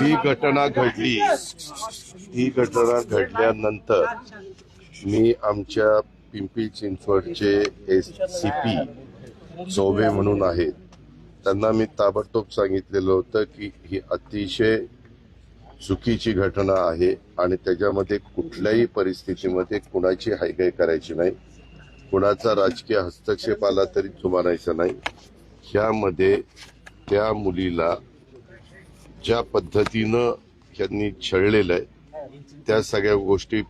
ही घटना घडली. ही घटना घडल्यानंतर मी आमच्या पिंपरी चिंचवडचे एस सी पी चौबे म्हणून आहेत. त्यांना मी ताबडतोब सांगितलेलं होतं की ही अतिशय चुकीची घटना आहे आणि त्याच्यामध्ये कुठल्याही परिस्थितीमध्ये कुणाची हायगाय करायची नाही. कुणाचा राजकीय हस्तक्षेप आला तरी जुमानायचा नाही. ह्यामध्ये त्या मुलीला ज्या पद्धतीनं त्यांनी छळलेलं आहे त्या सगळ्या गोष्टी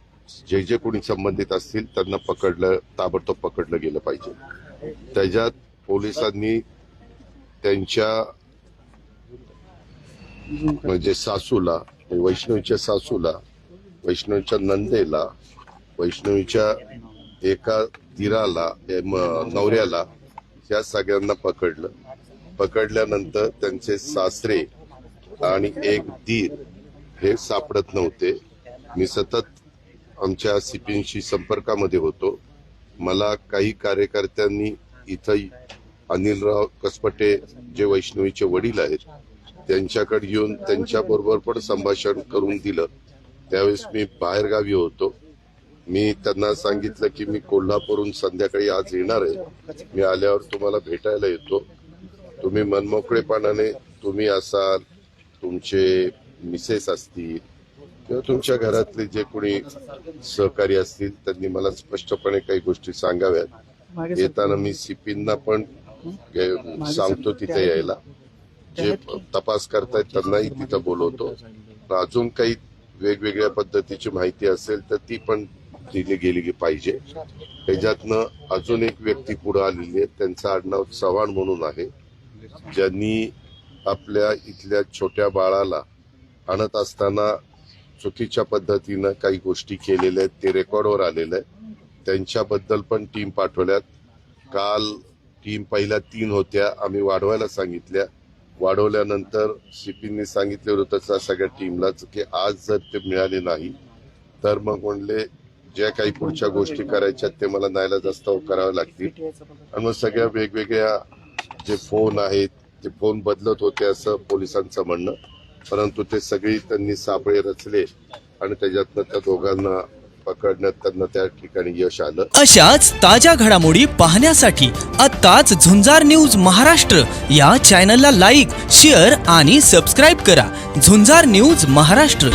जे जे कोणी संबंधित असतील त्यांना पकडलं ताबडतोब पकडलं गेलं पाहिजे. त्याच्यात पोलिसांनी त्यांच्या म्हणजे सासूला म्हणजे वैष्णवीच्या सासूला वैष्णवीच्या नंदेला वैष्णवीच्या एका दिराला नवऱ्याला या सगळ्यांना पकडलं. पकडल्यानंतर त्यांचे सासरे आणि एक दीर हे सापडत नव्हते. मी सतत आमच्या सीपींशी संपर्कामध्ये होतो. मला काही कार्यकर्त्यांनी इथं अनिलराव कसपटे जे वैष्णवीचे वडील आहेत त्यांच्याकडे येऊन त्यांच्याबरोबर पण संभाषण करून दिलं. त्यावेळेस मी बाहेरगावी होतो. मी त्यांना सांगितलं की मी कोल्हापूरहून संध्याकाळी आज येणार आहे. मी आल्यावर तुम्हाला भेटायला येतो. तुम्ही मनमोकळेपणाने तुम्ही असाल तुमचे मिसेस असतील किंवा तुमच्या घरातले जे कोणी सहकारी असतील त्यांनी मला स्पष्टपणे काही गोष्टी सांगाव्यात. येताना मी सीपींना पण सांगतो तिथे यायला. जे तपास करतायत त्यांनाही तिथं बोलवतो. अजून काही वेगवेगळ्या पद्धतीची माहिती असेल तर ती पण दिली गेली पाहिजे. त्याच्यातनं अजून एक व्यक्ती पुढे आलेली आहे. त्यांचं आडनाव चव्हाण म्हणून आहे. ज्यांनी आपल्या इथल्या छोट्या बाळाला आणत असताना चुकीच्या पद्धतीनं काही गोष्टी केलेल्या आहेत ते रेकॉर्डवर आलेलं आहे. त्यांच्याबद्दल पण टीम पाठवल्यात. काल टीम पहिल्या तीन होत्या आम्ही वाढवायला सांगितल्या. वाढवल्यानंतर सीपींनी सांगितलं होतं त्या सगळ्या टीमलाच की आज जर ते मिळाले नाही तर मग म्हणले ज्या काही पुढच्या गोष्टी करायच्या ते मला नायला जास्त कराव्या लागतील. आणि मग सगळ्या वेगवेगळ्या जे फोन आहेत ते फोन बदलत होते असं पोलिसांचं म्हणणं. परंतु ते सगळी त्यांनी सापळे रचले आणि त्याच्यातनं त्या दोघांना पकडण्यात त्यांना त्या ठिकाणी यश आलं. अशाच ताज्या घडामोडी पाहण्यासाठी आत्ताच झुंजार न्यूज महाराष्ट्र या चॅनलला लाईक शेअर आणि सबस्क्राईब करा. झुंजार न्यूज महाराष्ट्र.